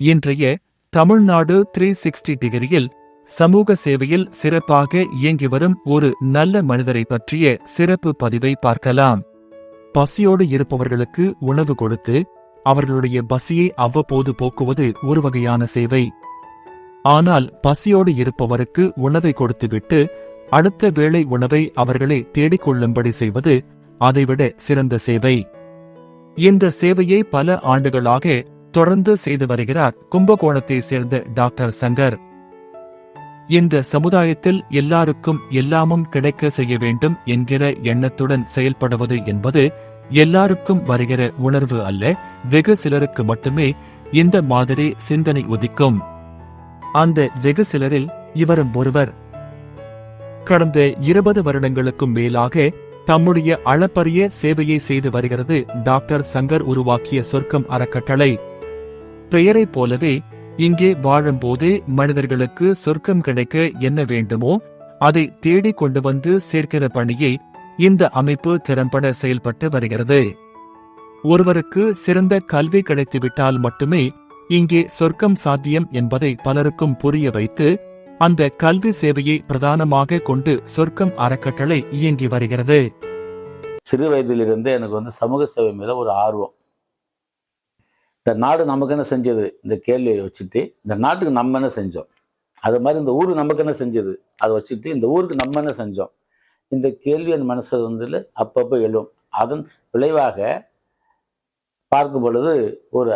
இன்றைய Tamil Nadu three sixty டிகிரியில் சமூக சேவையில் சிறப்பாக இயங்கி வரும் ஒரு நல்ல மனிதரை பற்றிய சிறப்பு பதிவை பார்க்கலாம். பசியோடு இருப்பவர்களுக்கு உணவு கொடுத்து அவர்களுடைய பசியை அவ்வப்போது போக்குவது ஒரு வகையான சேவை. ஆனால் பசியோடு இருப்பவருக்கு உணவை கொடுத்துவிட்டு அடுத்த வேளை உணவை அவர்களே தேடிக் கொள்ளும்படி செய்வது அதைவிட சிறந்த சேவை. இந்த சேவையை பல ஆண்டுகளாக தொடர்ந்து செய்து வருகிறார். கும்பகோணத்தை சேர்ந்த டாக்டர் சங்கர். இந்த சமுதாயத்தில் எல்லாருக்கும் எல்லாமும் கிடைக்க செய்ய வேண்டும் என்கிற எண்ணத்துடன் செயல்படுவது என்பது எல்லாருக்கும் வருகிற உணர்வு அல்ல. வெகு சிலருக்கு மட்டுமே இந்த மாதிரி சிந்தனை உதிக்கும். அந்த வெகு சிலரில் இவரும் ஒருவர். கடந்த இருபது வருடங்களுக்கும் மேலாக தம்முடைய அளப்பரிய சேவையை செய்து வருகிறது டாக்டர் சங்கர் உருவாக்கிய சொர்க்கம் அறக்கட்டளை. பெயரைப் போலவே இங்கே வாழும்போது மனிதர்களுக்கு சொர்க்கம் கிடைக்க என்ன வேண்டுமோ அதை தேடிக் கொண்டு வந்து சேர்க்கிற பணியை இந்த அமைப்பு திறம்பட செயல்பட்டு வருகிறது. ஒருவருக்கு சிறந்த கல்வி கிடைத்துவிட்டால் மட்டுமே இங்கே சொர்க்கம் சாத்தியம் என்பதை பலருக்கும் புரிய வைத்து அந்த கல்வி சேவையை பிரதானமாக கொண்டு சொர்க்கம் அறக்கட்டளை இயங்கி வருகிறது. சிறு வயதிலிருந்தே எனக்கு வந்து சமூக சேவை மீது ஒரு ஆர்வம். இந்த நாடு நமக்கு என்ன செஞ்சது? இந்த கேள்வியை வச்சுட்டு இந்த நாட்டுக்கு நம்ம என்ன செஞ்சோம்? அது மாதிரி இந்த ஊருக்கு நமக்கு என்ன செஞ்சது? அதை வச்சுட்டு இந்த ஊருக்கு நம்ம என்ன செஞ்சோம்? இந்த கேள்வி என் மனசு வந்து அப்பப்போ எழும். அதன் விளைவாக பார்க்கும் பொழுது ஒரு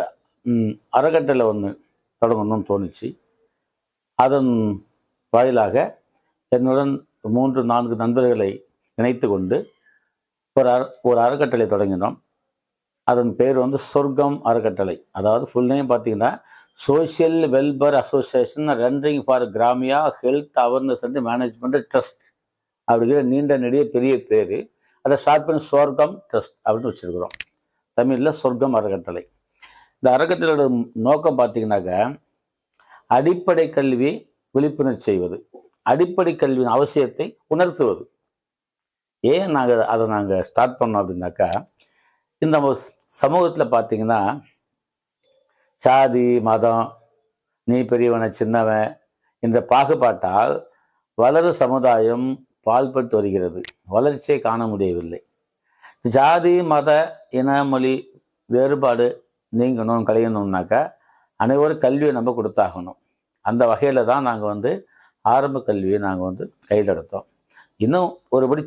அறக்கட்டளை ஒன்று தொடங்கணும்னு தோணுச்சு. அதன் வாயிலாக என்னுடன் மூன்று நான்கு நண்பர்களை இணைத்து கொண்டு ஒரு அற ஒரு அறக்கட்டளை தொடங்கினோம். அதன் பேர் வந்து சொர்க்கம் அறக்கட்டளை. அதாவது ஃபுல் நேம் பார்த்தீங்கன்னா social welfare association rendering for Gramiya health awareness and management trust அப்படிங்கிற நீண்ட நெடிய பெரிய பேர். அதை ஷார்ட் பண்ணி சொர்க்கம் ட்ரஸ்ட் அப்படின்னு வச்சுருக்குறோம். தமிழில் சொர்க்கம் அறக்கட்டளை. இந்த அறக்கட்டளையோட நோக்கம் பார்த்தீங்கன்னாக்க அடிப்படை கல்வி விழிப்புணர்ச்சி செய்வது. அடிப்படை கல்வியின் அவசியத்தை உணர்த்துவது. ஏன் நாங்கள் அதை நாங்கள் ஸ்டார்ட் பண்ணோம் அப்படின்னாக்கா இந்த சமூகத்தில் பார்த்தீங்கன்னா சாதி மதம் நீ பெரியவன சின்னவன் என்ற பாகுபாட்டால் வளரும் சமுதாயம் பால்பட்டு வருகிறது. வளர்ச்சியை காண முடியவில்லை. ஜாதி மத இன மொழி வேறுபாடு நீங்கணும் கலையணும்னாக்கா அனைவரும் கல்வியை நம்ம கொடுத்தாகணும். அந்த வகையில் தான் நாங்கள் வந்து ஆரம்ப கல்வியை நாங்கள் வந்து கையில் எடுத்தோம் இன்னும் ஒருபடி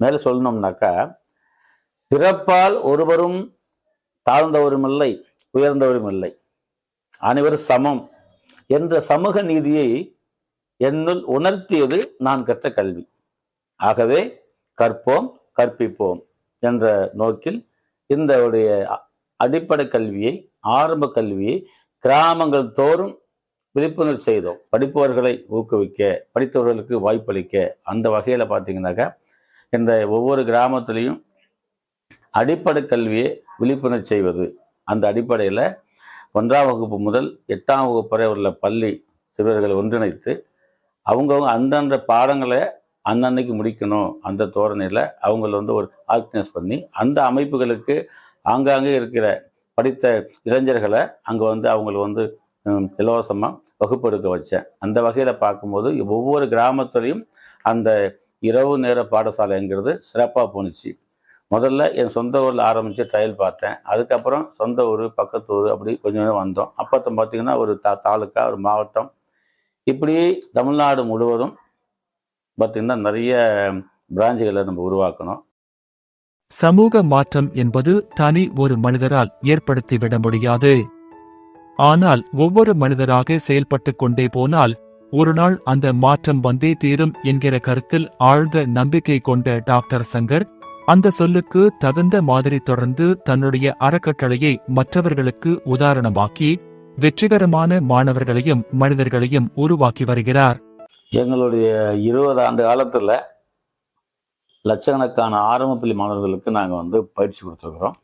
மேலே சொல்லணும்னாக்கா பிறப்பால் ஒருவரும் தாழ்ந்தவரும் இல்லை உயர்ந்தவரும் இல்லை அனைவரும் சமம் என்ற சமூக நீதியை என்னுள் உணர்த்தியது நான் கற்ற கல்வி. ஆகவே கற்போம் கற்பிப்போம் என்ற நோக்கில் இந்த உடைய அடிப்படை கல்வியை ஆரம்ப கல்வியை கிராமங்கள் தோறும் விழிப்புணர்வு செய்தோம். படிப்பவர்களை ஊக்குவிக்க படித்தவர்களுக்கு வாய்ப்பளிக்க அந்த வகையில் பார்த்தீங்கன்னாக்கா இந்த ஒவ்வொரு கிராமத்திலையும் அடிப்படை கல்வியை விழிப்புணர்வு செய்வது. அந்த அடிப்படையில் ஒன்றாம் வகுப்பு முதல் எட்டாம் வகுப்பு வரை உள்ள பள்ளி சிறுவர்களை ஒன்றிணைத்து அவங்கவுங்க அந்தந்த பாடங்களை அன்னன்னைக்கு முடிக்கணும். அந்த தோரணையில் அவங்கள வந்து ஒரு ஆர்கனைஸ் பண்ணி அந்த அமைப்புகளுக்கு ஆங்காங்கே இருக்கிற படித்த இளைஞர்களை அங்கே வந்து அவங்கள வந்து இலவசமாக வகுப்பெடுக்க வச்சேன். அந்த வகையில் பார்க்கும்போது ஒவ்வொரு கிராமத்துலேயும் அந்த இரவு நேர பாடசாலைங்கிறது சிறப்பாக போணுச்சு. முதல்ல என் சொந்த ஊரில் ஆரம்பித்து ட்ரையல் பார்த்தேன். அதுக்கப்புறம் சொந்த ஊர் பக்கத்து ஊர் அப்படி கொஞ்சம் கொஞ்சம் வந்தோம். அப்போ பார்த்தீங்கன்னா ஒரு தா தாலுக்கா ஒரு மாவட்டம். இப்படி தமிழ்நாடு முழுவதும் பார்த்திங்கன்னா நிறைய பிரான்ச்சுகளை நம்ம உருவாக்கணும். சமூக மாற்றம் என்பது தனி ஒரு மனிதரால் ஏற்படுத்திவிட முடியாது. ஆனால் ஒவ்வொரு மனிதராக செயல்பட்டு கொண்டே போனால் ஒரு நாள் அந்த மாற்றம் வந்தே தீரும் என்கிற கருத்தில் ஆழ்ந்த நம்பிக்கை கொண்ட டாக்டர் சங்கர் அந்த சொல்லுக்கு தகுந்த மாதிரி தொடர்ந்து தன்னுடைய அறக்கட்டளையை மற்றவர்களுக்கு உதாரணமாக்கி வெற்றிகரமான மாணவர்களையும் மனிதர்களையும் உருவாக்கி வருகிறார். எங்களுடைய இருபது ஆண்டு காலத்தில் லட்சக்கணக்கான ஆரம்ப பள்ளி மாணவர்களுக்கு நாங்கள் வந்து பயிற்சி கொடுத்துருக்குறோம்.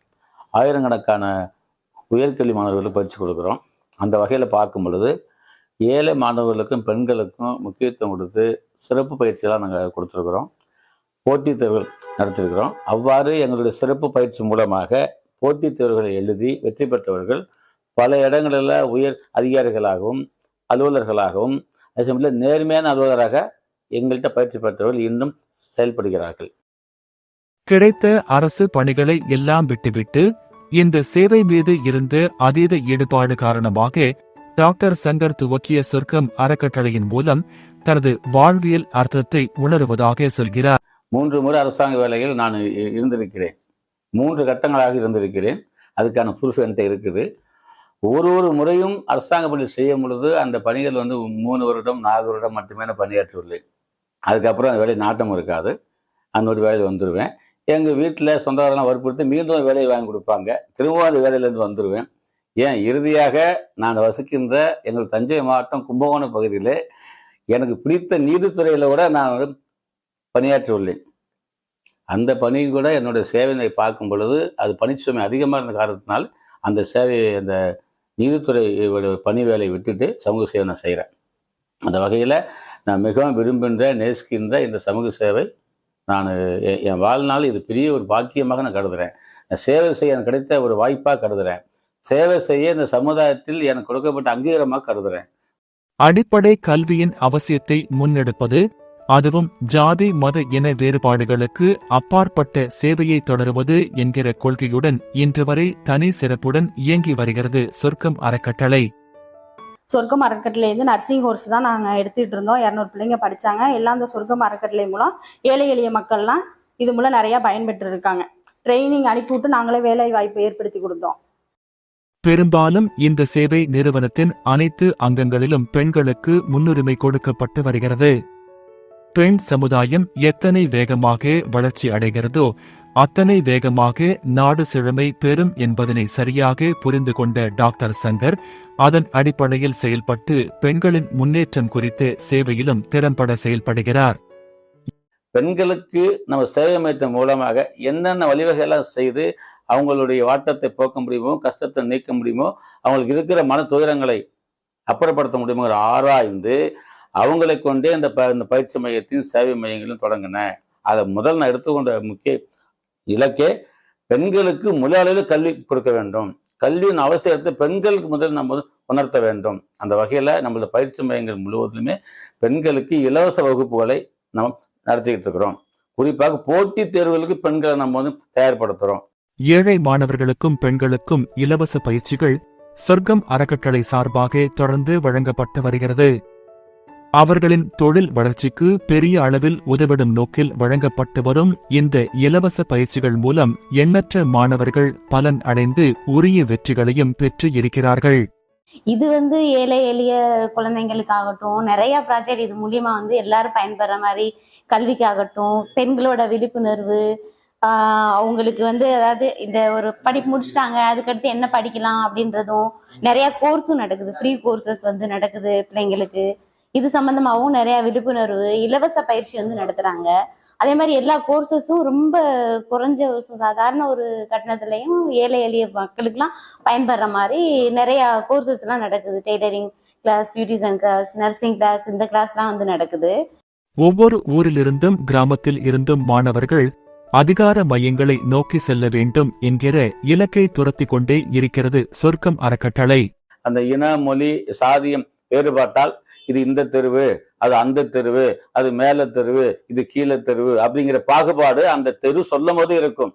ஆயிரக்கணக்கான உயர்கல்வி மாணவர்களுக்கு பயிற்சி கொடுக்குறோம். அந்த வகையில் பார்க்கும் பொழுது ஏழை மாணவர்களுக்கும் பெண்களுக்கும் முக்கியத்துவம் கொடுத்து சிறப்பு பயிற்சியெல்லாம் நாங்கள் கொடுத்துருக்குறோம். போட்டித் தேர்வுகள் நடத்திருக்கிறோம் அவ்வாறு எங்களுடைய சிறப்பு பயிற்சி மூலமாக போட்டித் தேர்வுகளை எழுதி வெற்றி பெற்றவர்கள் பல இடங்களில் உயர் அதிகாரிகளாகவும் அலுவலர்களாகவும் அதே சமயத்தில் நேர்மையான அலுவலராக எங்கள்கிட்ட பயிற்சி பெற்றவர்கள் இன்னும் செயல்படுகிறார்கள். கிடைத்த அரசு பணிகளை எல்லாம் விட்டுவிட்டு இந்த சேவை மீது இருந்த அதீத ஈடுபாடு காரணமாக டாக்டர் சங்கர் துவக்கிய சொர்க்கம் அறக்கட்டளையின் மூலம் தனது வாழ்வியல் அர்த்தத்தை உணருவதாக சொல்கிறார். மூன்று முறை அரசாங்க வேலையில் நான் இ- இருந்திருக்கிறேன். மூன்று கட்டங்களாக இருந்திருக்கிறேன். அதுக்கான ப்ரூஃப் என்கிட்ட இருக்குது. ஒரு ஒரு முறையும் அரசாங்க பணி செய்யும் பொழுது அந்த பணிகள் வந்து மூணு வருடம் நாலு வருடம் மட்டுமே நான் பணியாற்றியுள்ளேன். அதுக்கப்புறம் அந்த வேலை நாட்டம் இருக்காது. அந்த வேலையில் வந்துடுவேன் எங்கள் வீட்டில் சொந்தக்காரெல்லாம் வற்புறுத்தி மீண்டும் வேலையை வாங்கி கொடுப்பாங்க. திரும்பவும் அந்த வேலையிலேருந்து வந்துடுவேன் ஏன்? இறுதியாக நான் வசிக்கின்ற எங்கள் தஞ்சை மாவட்டம் கும்பகோணம் பகுதியில் எனக்கு பிடித்த நீதித்துறையில் கூட நான் வந்து பணியாற்றியுள்ளேன். அந்த பணியும் கூட என்னுடைய சேவையை பார்க்கும் பொழுது அது பணிச்சுமை அதிகமாக இருந்த காரணத்தினால் அந்த சேவையை அந்த நீதித்துறை பணி வேலையை விட்டுட்டு சமூக சேவை நான் செய்கிறேன் அந்த வகையில் நான் மிகவும் விரும்புகின்ற நேசிக்கின்ற இந்த சமூக சேவை நான் எ- என் வாழ்நாள் இது பெரிய ஒரு பாக்கியமாக நான் கருதுகிறேன் நான் சேவை செய்ய எனக்கு கிடைத்த ஒரு வாய்ப்பாக கருதுகிறேன் சேவை செய்ய இந்த சமுதாயத்தில் எனக்கு கொடுக்கப்பட்ட அங்கீகாரமாக கருதுகிறேன் அடிப்படை கல்வியின் அவசியத்தை முன்னெடுப்பது அதுவும் ஜாதி மத இன வேறுபாடுகளுக்கு அப்பாற்பட்ட சேவையை தொடருவது என்கிற கொள்கையுடன் இன்று வரை தனி சிறப்புடன் இயங்கி வருகிறது சொர்க்கம் அறக்கட்டளை. சொர்க்கம் அறக்கட்டளையிலேருந்து நர்சிங் கோர்ஸ் தான் நாங்கள் எடுத்துகிட்டு இருந்தோம். இரநூறு பிள்ளைங்க படித்தாங்க எல்லாம் அந்த சொர்க்கம் அறக்கட்டளை மூலம் ஏழை எளிய மக்கள்லாம் இது மூலம் நிறையா பயன்பெற்று இருக்காங்க ட்ரைனிங் அனுப்பிவிட்டு நாங்களே வேலை வாய்ப்பு ஏற்படுத்தி கொடுத்தோம். பெரும்பாலும் இந்த சேவை நிறுவனத்தின் அனைத்து அங்கங்களிலும் பெண்களுக்கு முன்னுரிமை கொடுக்கப்பட்டு வருகிறது. பெண் சமுதாயம் எத்தனை வேகமாக வளர்ச்சி அடைகிறதோ அத்தனை வேகமாக நாடு செழுமை பெறும் என்பதனை சரியாக புரிந்து கொண்ட டாக்டர் சங்கர் அதன் அடிப்படையில் செயல்பட்டு பெண்களின் முன்னேற்றம் குறித்து சேவையிலும் திறம்பட செயல்படுகிறார். பெண்களுக்கு நம்ம சேவை மையத்தின் மூலமாக என்னென்ன வழிவகையெல்லாம் செய்து அவங்களுடைய வாட்டத்தை போக்க முடியுமோ கஷ்டத்தை நீக்க முடியுமோ அவங்களுக்கு இருக்கிற மன துயரங்களை அப்புறப்படுத்த முடியுமோங்கிற ஆராய்ந்து அவங்களை கொண்டே இந்த ப இந்த பயிற்சி மையத்தையும் சேவை மையங்களையும் தொடங்கினேன் அதை முதல் நான் எடுத்துக்கொண்ட முக்கிய இலக்கே பெண்களுக்கு முழு அளவில் கல்வி கொடுக்க வேண்டும். கல்வியின் அவசியத்தை பெண்களுக்கு முதல் நம்ம உணர்த்த வேண்டும். அந்த வகையில் நம்மளோட பயிற்சி மையங்கள் முழுவதிலுமே பெண்களுக்கு இலவச வகுப்புகளை நம்ம நடத்திக்கிட்டு இருக்கிறோம். குறிப்பாக போட்டித் தேர்வுகளுக்கு பெண்களை நம்ம வந்து தயார்படுத்துறோம். ஏழை மாணவர்களுக்கும் பெண்களுக்கும் இலவச பயிற்சிகள் சொர்க்கம் அறக்கட்டளை சார்பாக தொடர்ந்து வழங்கப்பட்டு வருகிறது. அவர்களின் தொழில் வளர்ச்சிக்கு பெரிய அளவில் உதவிடும் நோக்கில் வழங்கப்பட்டு வரும் இந்த இலவச பயிற்சிகள் மூலம் எண்ணற்ற மாணவர்கள் பலன் அடைந்து உரிய வெற்றிகளையும் பெற்று இருக்கிறார்கள். இது வந்து ஏழை எளிய குழந்தைங்களுக்காகட்டும் நிறைய ப்ராஜெக்ட் இது மூலியமா வந்து எல்லாரும் பயன்பெற மாதிரி கல்விக்காகட்டும் பெண்களோட விழிப்புணர்வு அவங்களுக்கு வந்து அதாவது இந்த ஒரு படிப்பு முடிச்சிட்டாங்க அதுக்கடுத்து என்ன படிக்கலாம் அப்படின்றதும் நிறைய கோர்ஸும் நடக்குது. ஃப்ரீ கோர்சஸ் வந்து நடக்குது பிள்ளைங்களுக்கு. இது சம்பந்தமாகவும் நிறைய விழிப்புணர்வு இலவச பயிற்சி வந்து நடத்துறாங்க. அதே மாதிரி எல்லா கோர்சஸும் ரொம்ப குறைஞ்ச சாதாரண ஒரு கட்டணத்துலையும் ஏழை எளிய மக்களுக்கெல்லாம் பயன்படுற மாதிரி நிறைய கோர்சஸ் எல்லாம் நடக்குது. Tailoring class beautician class nursing class இந்த கிளாஸ்லாம் வந்து நடக்குது. ஒவ்வொரு ஊரிலிருந்தும் கிராமத்தில் இருந்தும் மாணவர்கள் அதிகார மையங்களை நோக்கி செல்ல வேண்டும் என்கிற இலக்கை துரத்திக் கொண்டே இருக்கிறது சொர்க்கம் அறக்கட்டளை. அந்த இன மொழி சாதியம் வேறுபாட்டால் இது இந்த தெருவு அது அந்த தெருவு அது மேல தெருவு இது கீழே தெருவு அப்படிங்கிற பாகுபாடு அந்த தெரு சொல்லும் போது இருக்கும்.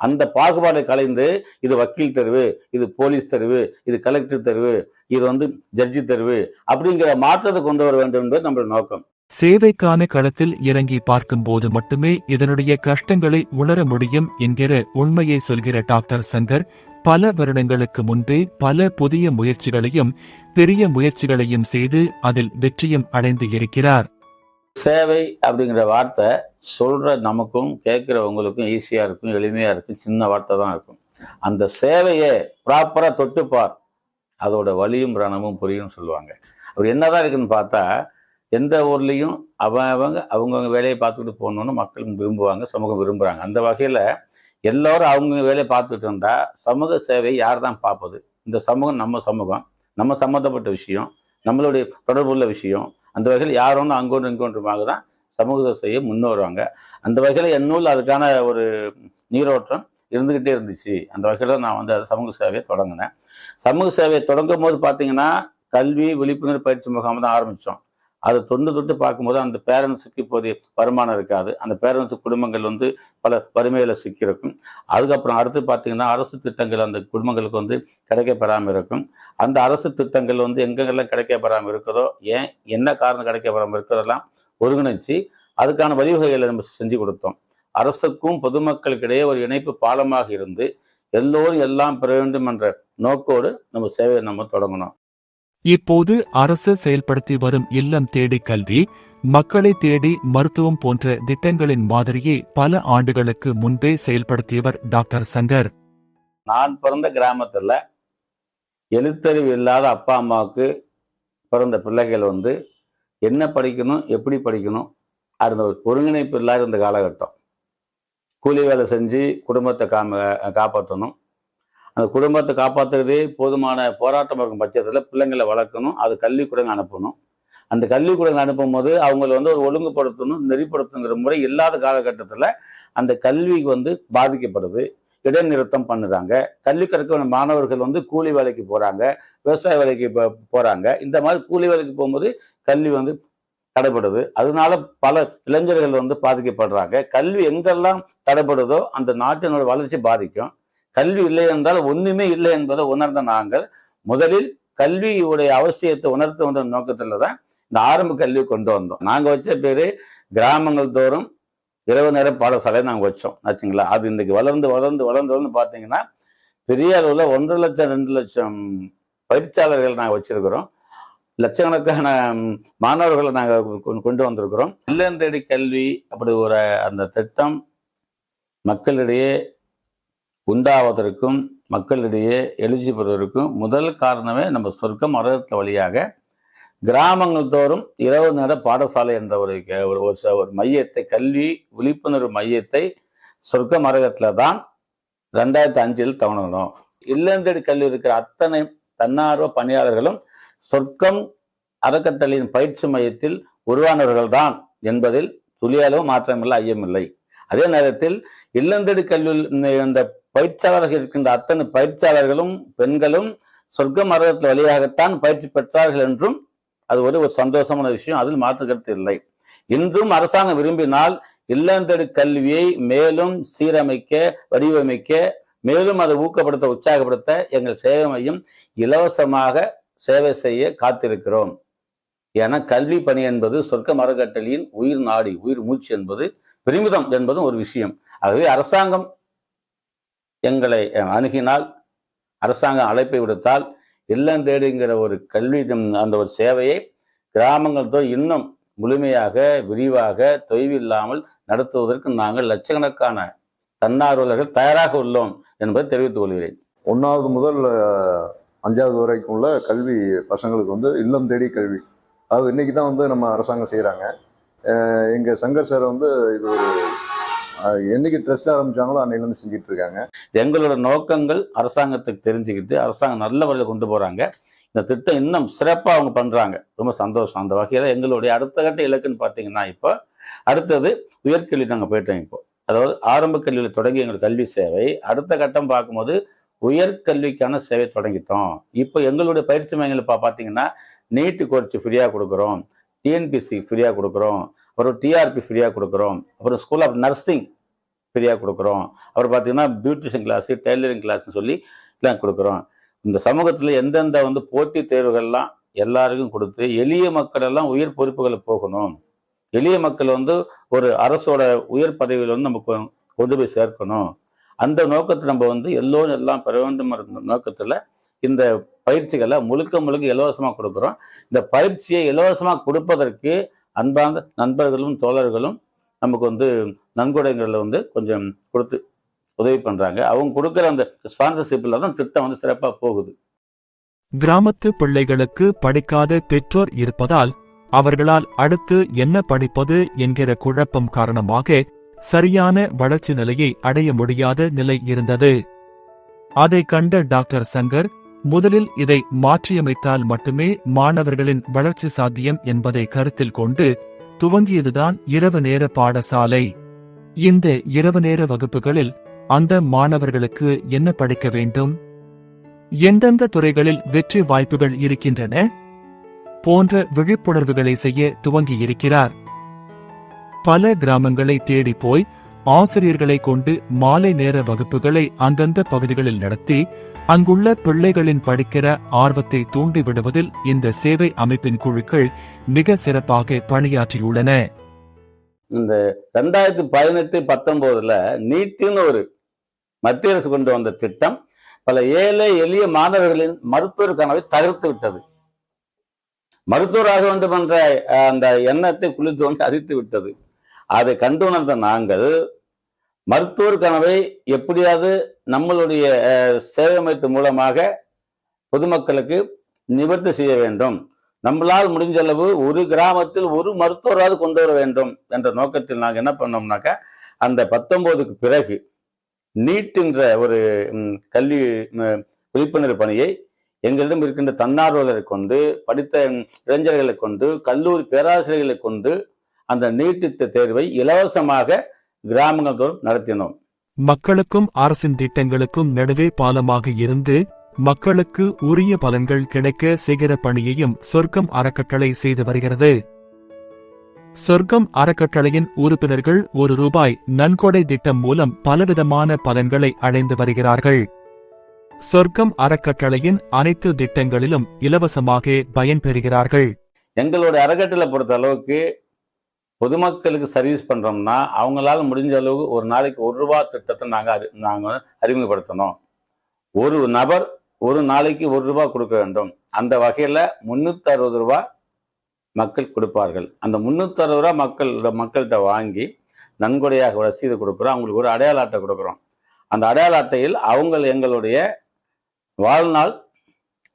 அந்த பாகுபாடை கலைந்து இது வக்கீல் தெருவு இது போலீஸ் தெருவு இது கலெக்டர் தெருவு இது வந்து ஜட்ஜி தெருவு அப்படிங்கிற மாற்றத்தை கொண்டு வர வேண்டும் என்பது நம்மளோட நோக்கம். சேவைக்கான களத்தில் இறங்கி பார்க்கும்போது மட்டுமே இதனுடைய கஷ்டங்களை உணர முடியும் என்கிற உண்மையை சொல்கிற டாக்டர் சங்கர் பல வருடங்களுக்கு முன்பே பல புதிய முயற்சிகளையும் பெரிய முயற்சிகளையும் செய்து அதில் வெற்றியும் அடைந்து இருக்கிறார். சேவை அப்படிங்கிற வார்த்தை சொல்ற நமக்கும் கேட்கிறவங்களுக்கும் ஈஸியா இருக்கும் எளிமையா இருக்கும் சின்ன வார்த்தை தான் இருக்கும். அந்த சேவையை ப்ராப்பரா தொட்டுப்பார். அதோட வலியும் ரணமும் புரியும் சொல்லுவாங்க. அப்படி என்னதான் இருக்குன்னு பார்த்தா எந்த ஊர்லேயும் அவன் அவங்க அவங்கவுங்க வேலையை பார்த்துக்கிட்டு போகணுன்னு மக்கள் விரும்புவாங்க சமூகம் விரும்புகிறாங்க அந்த வகையில் எல்லோரும் அவங்க வேலையை பார்த்துட்டு இருந்தா சமூக சேவை யார் தான் பார்ப்பது? இந்த சமூகம் நம்ம சமூகம். நம்ம சம்மந்தப்பட்ட விஷயம் நம்மளுடைய தொடர்புள்ள விஷயம். அந்த வகையில் யாரோன்னு அங்கொன்று இங்கொன்றுமாக தான் சமூக செய்ய முன் வருவாங்க. அந்த வகையில் என்னூல் அதுக்கான ஒரு நீரோட்டம் இருந்துக்கிட்டே இருந்துச்சு. அந்த வகையில் நான் வந்து அது சமூக சேவையை தொடங்கினேன். சமூக சேவையை தொடங்கும் போது பார்த்தீங்கன்னா கல்வி விழிப்புணர்வு பயிற்சி முகாம் தான் ஆரம்பித்தோம். அதை தொண்டு தொட்டு பார்க்கும்போது அந்த பேரண்ட்ஸுக்கு இப்போதைய வருமானம் இருக்காது. அந்த பேரண்ட்ஸ் குடும்பங்கள் வந்து பல வறுமையில் சிக்கியிருக்கும். அதுக்கப்புறம் அடுத்து பார்த்தீங்கன்னா அரசு திட்டங்கள் அந்த குடும்பங்களுக்கு வந்து கிடைக்கப்பெறாமல் இருக்கும். அந்த அரசு திட்டங்கள் வந்து எங்கெங்கெல்லாம் கிடைக்கப்பெறாமல் இருக்குதோ ஏன் என்ன காரணம் கிடைக்கப்பெறாமல் இருக்கிறதெல்லாம் ஒருங்கிணைச்சு அதுக்கான வழிவகைகளை நம்ம செஞ்சு கொடுத்தோம். அரசுக்கும் பொதுமக்களுக்கிடையே ஒரு இணைப்பு பாலமாக இருந்து எல்லோரும் எல்லாம் பெற வேண்டும் என்ற நோக்கோடு நம்ம சேவையை நம்ம தொடங்கணும் இப்போது அரசு செயல்படுத்தி வரும் இல்லம் தேடி கல்வி மக்களை தேடி மருத்துவம் போன்ற திட்டங்களின் மாதிரியை பல ஆண்டுகளுக்கு முன்பே செயல்படுத்தியவர் டாக்டர் சங்கர். நான் பிறந்த கிராமத்தில் எழுத்தறிவு இல்லாத அப்பா அம்மாவுக்கு பிறந்த பிள்ளைகள் வந்து என்ன படிக்கணும் எப்படி படிக்கணும் அந்த ஒருங்கிணைப்பு இல்லாத இருந்த காலகட்டம். கூலி வேலை செஞ்சு குடும்பத்தை காம காப்பாற்றணும் அந்த குடும்பத்தை காப்பாற்றுறதே போதுமான போராட்டம் இருக்கும் பட்சத்தில் பிள்ளைங்களை வளர்க்கணும் அது கல்விக்கூடங்க அனுப்பணும். அந்த கல்விக்கூடங்க அனுப்பும்போது அவங்கள வந்து ஒரு ஒழுங்குபடுத்தணும் நெறிப்படுத்தணுங்கிற முறை இல்லாத காலகட்டத்தில் அந்த கல்விக்கு வந்து பாதிக்கப்படுது. இடைநிறுத்தம் பண்ணுறாங்க. கல்வி கற்க மாணவர்கள் வந்து கூலி வேலைக்கு போகிறாங்க விவசாய வேலைக்கு போ- இந்த மாதிரி கூலி வேலைக்கு போகும்போது கல்வி வந்து தடைப்படுது அதனால பல இளைஞர்கள் வந்து பாதிக்கப்படுறாங்க. கல்வி எங்கெல்லாம் தடைப்படுதோ அந்த நாட்டினோட வளர்ச்சி பாதிக்கும். கல்வி இல்லை என்றால் ஒன்றுமே இல்லை என்பதை உணர்ந்த நாங்கள் முதலில் கல்வியுடைய அவசியத்தை உணர்த்த நோக்கத்தில் தான் இந்த ஆரம்ப கல்வி கொண்டு வந்தோம். நாங்கள் வச்ச பேர் கிராமங்கள் தோறும் இரவு நேர பாடசாலை நாங்கள் வச்சோம். ஆச்சுங்களா? அது இன்றைக்கு வளர்ந்து வளர்ந்து வளர்ந்து வளர்ந்து பார்த்தீங்கன்னா பெரிய அளவில் ஒன்றரை லட்சம் ரெண்டு லட்சம் பயிற்சியாளர்கள் நாங்கள் வச்சிருக்கிறோம். லட்சக்கணக்கான மாணவர்களை நாங்கள் கொ- கொண்டு வந்திருக்கிறோம். இல்லந்தேடி கல்வி அப்படி ஒரு அந்த திட்டம் மக்களிடையே உண்டாவதற்கும் மக்களிடையே எழுச்சி பெறுவதற்கும் முதல் காரணமே நம்ம சொர்க்கம் அறத்த வழியாக கிராமங்கள் தோறும் இரவு நேர பாடசாலை என்ற ஒரு க- ஒரு ஒரு ச- ஒரு மையத்தை கல்வி விழிப்புணர்வு மையத்தை சொர்க்க மரகத்தில் தான் ரெண்டாயிரத்தி அஞ்சில் தொடங்கணும் இல்லந்தேடி கல்வி இருக்கிற அத்தனை தன்னார்வ பணியாளர்களும் சொர்க்கம் அறக்கட்டளையின் பயிற்சி மையத்தில் உருவானவர்கள் தான் என்பதில் துளியளவு மாற்றமில்லை ஐயமில்லை. அதே நேரத்தில் இல்லந்தேடி கல்வியில் இந்த பயிற்சியாளர்கள் இருக்கின்ற அத்தனை பயிற்சியாளர்களும் பெண்களும் சொர்க்க மரகத்தில் வழியாகத்தான் பயிற்சி பெற்றார்கள் என்றும் அது ஒரு ஒரு சந்தோஷமான விஷயம். அதில் மாற்று கருத்து இல்லை. இன்றும் அரசாங்கம் விரும்பினால் இல்லந்தேடி கல்வியை மேலும் சீரமைக்க வடிவமைக்க மேலும் அதை ஊக்கப்படுத்த உற்சாகப்படுத்த எங்கள் சேவை மையம் இலவசமாக சேவை செய்ய காத்திருக்கிறோம். என கல்வி பணி என்பது சொர்க்க மரக்கட்டளையின் உயிர் நாடி உயிர் மூச்சு என்பது பெருமிதம் என்பதும் ஒரு விஷயம். ஆகவே அரசாங்கம் எங்களை அணுகினால் அரசாங்கம் அழைப்பை விடுத்தால் இல்லம் தேடுங்கிற ஒரு கல்வி அந்த ஒரு சேவையை கிராமங்கள் இன்னும் முழுமையாக விரிவாக தொய்வில்லாமல் நடத்துவதற்கு நாங்கள் லட்சக்கணக்கான தன்னார்வலர்கள் தயாராக உள்ளோம் என்பதை தெரிவித்துக் கொள்கிறேன். ஒன்றாவது முதல் அஞ்சாவது வரைக்கும் உள்ள கல்வி பசங்களுக்கு வந்து இல்லம் தேடி கல்வி. அது இன்னைக்கு தான் வந்து நம்ம அரசாங்கம் செய்கிறாங்க எங்கள் சங்கர் சார் வந்து இது ஒரு என்னைக்கு ட்ரஸ்ட் ஆரம்பிச்சாங்களோ அன்னையிலேருந்து செஞ்சுட்டு இருக்காங்க. எங்களோட நோக்கங்கள் அரசாங்கத்துக்கு தெரிஞ்சுக்கிட்டு அரசாங்கம் நல்ல வழியில் கொண்டு போறாங்க. இந்த திட்டம் இன்னும் சிறப்பாக அவங்க பண்றாங்க. ரொம்ப சந்தோஷம். அந்த வகையில எங்களுடைய அடுத்த கட்ட இலக்குன்னு பார்த்தீங்கன்னா இப்போ அடுத்தது உயர்கல்வி நாங்க போயிட்டோம் இப்போ. அதாவது ஆரம்ப கல்வியில் தொடங்கி எங்களுக்கு கல்வி சேவை அடுத்த கட்டம் பார்க்கும்போது உயர்கல்விக்கான சேவை தொடங்கிட்டோம். இப்போ எங்களுடைய பயிற்சி மையங்களை பார்த்தீங்கன்னா நீட்டு குறைச்சி ஃப்ரீயாக கொடுக்குறோம். டிஎன்பிசி ஃப்ரீயாக கொடுக்குறோம். அப்புறம் டிஆர்பி ஃப்ரீயாக கொடுக்குறோம். அப்புறம் ஸ்கூல் ஆஃப் நர்சிங் ஃப்ரீயாக கொடுக்குறோம். அப்புறம் பார்த்தீங்கன்னா பியூட்டிஷியன் கிளாஸு டெய்லரிங் கிளாஸ்னு சொல்லி எல்லாம் கொடுக்குறோம். இந்த சமூகத்தில் எந்தெந்த வந்து போட்டித் தேர்வுகள்லாம் எல்லாருக்கும் கொடுத்து எளிய மக்கள் எல்லாம் உயர் பொறுப்புகளை போகணும். எளிய மக்கள் வந்து ஒரு அரசோட உயர் பதவியில் வந்து நமக்கு கொண்டு போய் சேர்க்கணும். அந்த நோக்கத்தை நம்ம வந்து எல்லோரும் எல்லாம் பெற வேண்டும் நோக்கத்தில் இந்த பயிற்சிகளை முழுக்க முழுக்க இலவசமாக கொடுக்குறோம். இந்த பயிற்சியை இலவசமாக கொடுப்பதற்கு அன்பார்ந்த நண்பர்களும் தோழர்களும் நமக்கு வந்து நன்கொடைகளில் வந்து கொஞ்சம் கொடுத்து உதவி பண்றாங்க. அவங்க கொடுக்குற அந்த ஸ்பான்சர்ஷிப்பில் தான் திட்டம் வந்து சிறப்பா போகுது. கிராமத்து பிள்ளைகளுக்கு படிக்காத பெற்றோர் இருப்பதால் அவர்களால் அடுத்து என்ன படிப்பது என்கிற குழப்பம் காரணமாக சரியான வளர்ச்சி நிலையை அடைய முடியாத நிலை இருந்தது. அதை கண்ட டாக்டர் சங்கர் முதலில் இதை மாற்றியமைத்தால் மட்டுமே மாணவர்களின் வளர்ச்சி சாத்தியம் என்பதை கருத்தில் கொண்டு துவங்கியதுதான் இரவு நேர பாடசாலை. இந்த இரவு நேர வகுப்புகளில் அந்த மாணவர்களுக்கு என்ன படிக்க வேண்டும்? எந்தெந்த துறைகளில் வெற்றி வாய்ப்புகள் இருக்கின்றன? போன்ற விழிப்புணர்வுகளை செய்ய துவங்கியிருக்கிறார். பல கிராமங்களை தேடி போய் ஆசிரியர்களை கொண்டு மாலை நேர வகுப்புகளை அந்தந்த பகுதிகளில் நடத்தி அங்குள்ள பிள்ளைகளின் படிக்கிற ஆர்வத்தை தூண்டி விடுவதில் இந்த சேவை அமைப்பின் குழுக்கள் மிக சிறப்பாக பணியாற்றியுள்ளன. இந்த ரெண்டாயிரத்தி பதினெட்டு பத்தொன்பதுல நீட்டுன்னு ஒரு மத்திய அரசு கொண்டு வந்த திட்டம் பல ஏழை எளிய மாணவர்களின் மருத்துவர் கனவை தகர்த்து விட்டது. மருத்துவராக வேண்டும் என்ற அந்த எண்ணத்தை குளிர் தோண்டி அதித்து விட்டது. அதை கண்டு உணர்ந்த நாங்கள் மருத்துவர் கனவை எப்படியாவது நம்மளுடைய சேவை அமைப்பு மூலமாக பொதுமக்களுக்கு நிவர்த்தி செய்ய வேண்டும். நம்மளால் முடிஞ்ச அளவு ஒரு கிராமத்தில் ஒரு மருத்துவராவது கொண்டு வர வேண்டும் என்ற நோக்கத்தில் நாங்கள் என்ன பண்ணோம்னாக்கா அந்த பத்தொன்பதுக்கு பிறகு நீட் என்ற ஒரு கல்வி விழிப்புணர்வு பணியை எங்களிடம் இருக்கின்ற தன்னார்வலரை கொண்டு படித்த இளைஞர்களை கொண்டு கல்லூரி பேராசிரியர்களை கொண்டு அந்த நீட்டு தேர்வை இலவசமாக கிராமங்கள் தோறும் நடத்தினோம். மக்களுக்கும் அரசின் திட்டங்களுக்கும் நடுவே பாலமாக இருந்து மக்களுக்கு உரிய பலன்கள் கிடைக்க செய்கிற பணியையும் சொர்க்கம் அறக்கட்டளை செய்து வருகிறது. சொர்க்கம் அறக்கட்டளையின் உறுப்பினர்கள் ஒரு ரூபாய் நன்கொடை திட்டம் மூலம் பலவிதமான பலன்களை அடைந்து வருகிறார்கள். சொர்க்கம் அறக்கட்டளையின் அனைத்து திட்டங்களிலும் இலவசமாக பயன்பெறுகிறார்கள். எங்களோட அறக்கட்டளை பொறுத்த அளவுக்கு பொதுமக்களுக்கு சர்வீஸ் பண்றோம்னா அவங்களால முடிஞ்ச அளவுக்கு ஒரு நாளைக்கு ஒரு ரூபா திட்டத்தை நாங்கள் அறி நாங்க அறிமுகப்படுத்தணும். ஒரு நபர் ஒரு நாளைக்கு ஒரு ரூபாய் கொடுக்க வேண்டும். அந்த வகையில முந்நூற்றி அறுபது ரூபாய் மக்கள் கொடுப்பார்கள். அந்த முந்நூற்றி அறுபது ரூபா மக்கள் மக்கள்கிட்ட வாங்கி நன்கொடையாக ரசீது கொடுக்குறோம். அவங்களுக்கு ஒரு அடையாள அட்டை கொடுக்குறோம். அந்த அடையாள அட்டையில் அவங்க எங்களுடைய வாழ்நாள்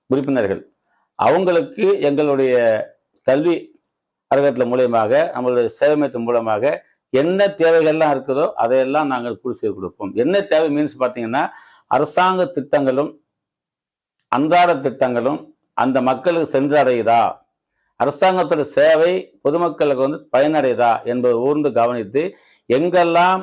உறுப்பினர்கள். அவங்களுக்கு எங்களுடைய கல்வி அறக்கட்டளை மூலியமாக நம்மளுடைய சேவைமையத்தின் மூலமாக என்ன தேவைகள்லாம் இருக்குதோ அதையெல்லாம் நாங்கள் பூர்த்தி செய்து கொடுப்போம். என்ன தேவை மீன்ஸ் பார்த்தீங்கன்னா அரசாங்க திட்டங்களும் அன்றாட திட்டங்களும் அந்த மக்களுக்கு சென்றடையுதா? அரசாங்கத்தோட சேவை பொதுமக்களுக்கு வந்து பயனடையுதா என்பதை ஊர்ந்து கவனித்து எங்கெல்லாம்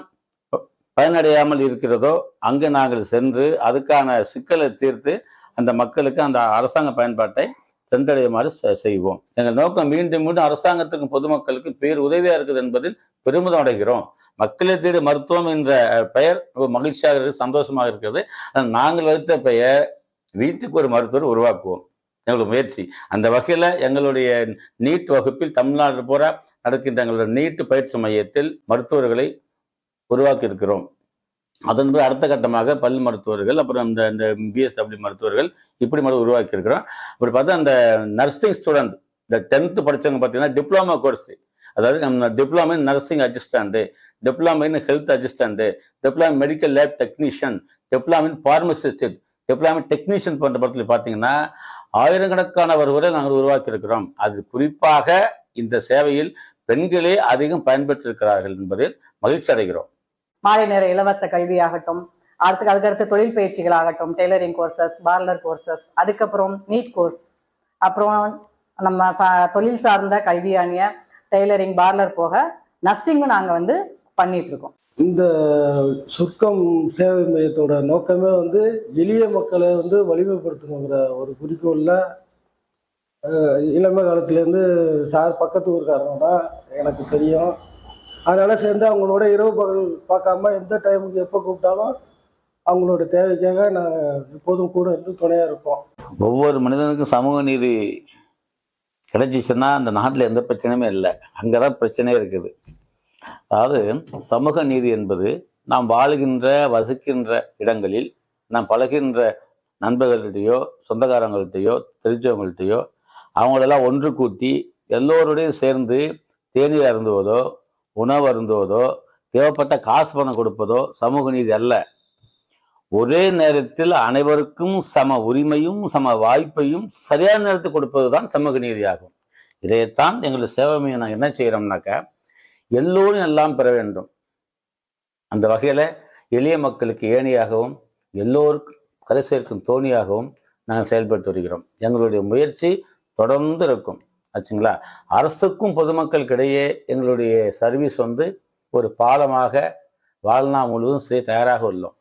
பயனடையாமல் இருக்கிறதோ அங்கு நாங்கள் சென்று அதுக்கான சிக்கலை தீர்த்து அந்த மக்களுக்கு அந்த அரசாங்க பயன்பாட்டை சென்றடையுமாறு செ- செய்வோம். எங்கள் நோக்கம் மீண்டும் மீண்டும் அரசாங்கத்துக்கும் பொதுமக்களுக்கு பேர் உதவியா இருக்குது என்பதில் பெருமிதம் அடைகிறோம். மக்களை தேடி மருத்துவம் என்ற பெயர் மகிழ்ச்சியாக இருக்குது சந்தோஷமாக இருக்கிறது நாங்கள் வைத்த பெயர் வீட்டுக்கு ஒரு மருத்துவர் உருவாக்குவோம். எங்களுடைய முயற்சி. அந்த வகையில் எங்களுடைய நீட் வகுப்பில் தமிழ்நாடு பூரா நடக்கின்ற எங்களுடைய நீட்டு பயிற்சி மையத்தில் மருத்துவர்களை உருவாக்கி இருக்கிறோம் அதன் பிறகு அடுத்த கட்டமாக பல் மருத்துவர்கள் அப்புறம் இந்த இந்த பிஎஸ்டபிள்யூ மருத்துவர்கள் இப்படி மட்டும் உருவாக்கி இருக்கிறோம் அப்படி பார்த்தா அந்த நர்சிங் ஸ்டூடெண்ட் இந்த டென்த்து படிச்சவங்க பார்த்தீங்கன்னா டிப்ளமா கோர்ஸ் அதாவது நம்ம diploma in nursing assistant diploma in health assistant diploma medical lab technician diploma in pharmacist diploma technician போன்ற படத்தில் பார்த்தீங்கன்னா ஆயிரக்கணக்கானவர்களை நாங்கள் உருவாக்கி இருக்கிறோம் அது குறிப்பாக இந்த சேவையில் பெண்களே அதிகம் பயன்பெற்றிருக்கிறார்கள் என்பதில் மகிழ்ச்சி அடைகிறோம். மாலை நேர இலவச கல்வியாகட்டும் அடுத்து அதுக்கடுத்து தொழில் பயிற்சிகள் ஆகட்டும் டெய்லரிங் கோர்சஸ் பார்லர் கோர்சஸ் அதுக்கப்புறம் நீட் கோர்ஸ் அப்புறம் நம்ம சா தொழில் சார்ந்த கல்வியானிய டெய்லரிங் பார்லர் போக நர்சிங்கும் நாங்கள் வந்து பண்ணிட்டு இருக்கோம் இந்த சொர்க்கம் சேவை மையத்தோட நோக்கமே வந்து எளிய மக்களை வந்து வலிமைப்படுத்தணுங்கிற ஒரு குறிக்கோளில் இளமை காலத்துலேருந்து சார் பக்கத்து ஊருக்காரங்க தான் எனக்கு தெரியும். அதனால் சேர்ந்து அவங்களோட இரவு பகல் பார்க்காம எந்த டைமுக்கு எப்போ கூப்பிட்டாலும் அவங்களோட தேவைக்காக நாங்கள் எப்போதும் கூட இருந்து துணையாக இருப்போம். ஒவ்வொரு மனிதனுக்கும் சமூக நீதி கிடைச்சிச்சுன்னா அந்த நாட்டில் எந்த பிரச்சனையுமே இல்லை. அங்கே தான் பிரச்சனையே இருக்குது. அதாவது சமூக நீதி என்பது நாம் வாழுகின்ற வசிக்கின்ற இடங்களில் நாம் பழகின்ற நண்பர்கள்கிட்டயோ சொந்தக்காரங்கள்கிட்டயோ தெரிஞ்சவங்கள்ட்டையோ அவங்களெல்லாம் ஒன்று கூட்டி எல்லோருடையும் சேர்ந்து தேநீர் அருந்துவதோ உணவு அருந்துவதோ தேவைப்பட்ட காசு பணம் கொடுப்பதோ சமூக நீதி அல்ல. ஒரே நேரத்தில் அனைவருக்கும் சம உரிமையும் சம வாய்ப்பையும் சரியான நேரத்தில் கொடுப்பதுதான் சமூக நீதியாகும். இதைத்தான் எங்களுடைய சேவமையை நாங்கள் என்ன செய்கிறோம்னாக்கா எல்லோரும் எல்லாம் பெற வேண்டும். அந்த வகையில் எளிய மக்களுக்கு ஏணியாகவும் எல்லோருக்கும் கரை சேர்க்கும் தோணியாகவும் நாங்கள் செயல்பட்டு வருகிறோம். எங்களுடைய முயற்சி தொடர்ந்து இருக்கும். ஆச்சுங்களா? அரசுக்கும் பொதுமக்களுக்கிடையே எங்களுடைய சர்வீஸ் வந்து ஒரு பாலமாக வாழ்நாள் முழுவதும் செய்ய தயாராக உள்ளோம்.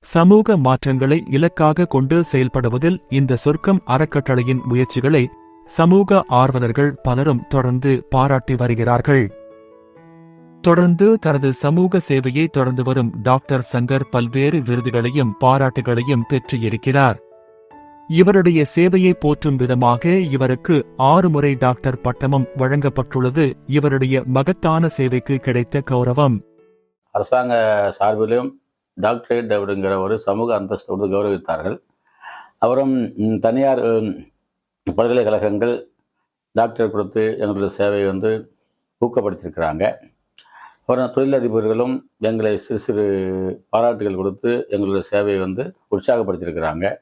சமூக மாற்றங்களை இலக்காக கொண்டு செயல்படுவதில் இந்த சொர்க்கம் அறக்கட்டளையின் முயற்சிகளை சமூக ஆர்வலர்கள் பலரும் தொடர்ந்து பாராட்டி வருகிறார்கள். தொடர்ந்து தனது சமூக சேவையை தொடர்ந்து வரும் டாக்டர் சங்கர் பல்வேறு விருதுகளையும் பாராட்டுகளையும் பெற்றிருக்கிறார் இவருடைய சேவையை போற்றும் விதமாக இவருக்கு ஆறு முறை டாக்டர் பட்டமும் வழங்கப்பட்டுள்ளது. இவருடைய மகத்தான சேவைக்கு கிடைத்த கௌரவம். அரசாங்க சார்பிலும் டாக்டரேட் அப்படிங்கிற ஒரு சமூக அந்தஸ்தோடு கௌரவித்தார்கள். அவரும் தனியார் பல்கலைக்கழகங்கள் டாக்டர் கொடுத்து எங்களுடைய சேவையை வந்து ஊக்கப்படுத்தியிருக்கிறாங்க. அப்புறம் தொழிலதிபர்களும் எங்களை சிறு சிறு பாராட்டுகள் கொடுத்து எங்களுடைய சேவையை வந்து உற்சாகப்படுத்தியிருக்கிறாங்க.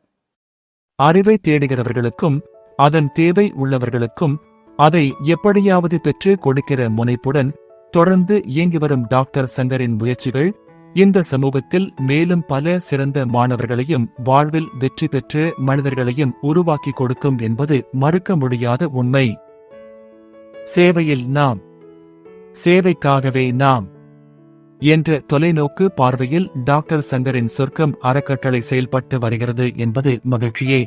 அறிவை தேடுகிறவர்களுக்கும் அதன் தேவை உள்ளவர்களுக்கும் அதை எப்படியாவது பெற்று கொடுக்கிற முனைப்புடன் தொடர்ந்து இயங்கி வரும் டாக்டர் சங்கரின் முயற்சிகள் இந்த சமூகத்தில் மேலும் பல சிறந்த மாணவர்களையும் வாழ்வில் வெற்றி பெற்று மனிதர்களையும் உருவாக்கி கொடுக்கும் என்பது மறுக்க முடியாத உண்மை. சேவையில் நாம். சேவைக்காகவே நாம். என்ற தொலைநோக்கு பார்வையில் டாக்டர் சங்கரின் சொர்க்கம் அறக்கட்டளை செயல்பட்டு வருகிறது என்பது மகிழ்ச்சியே.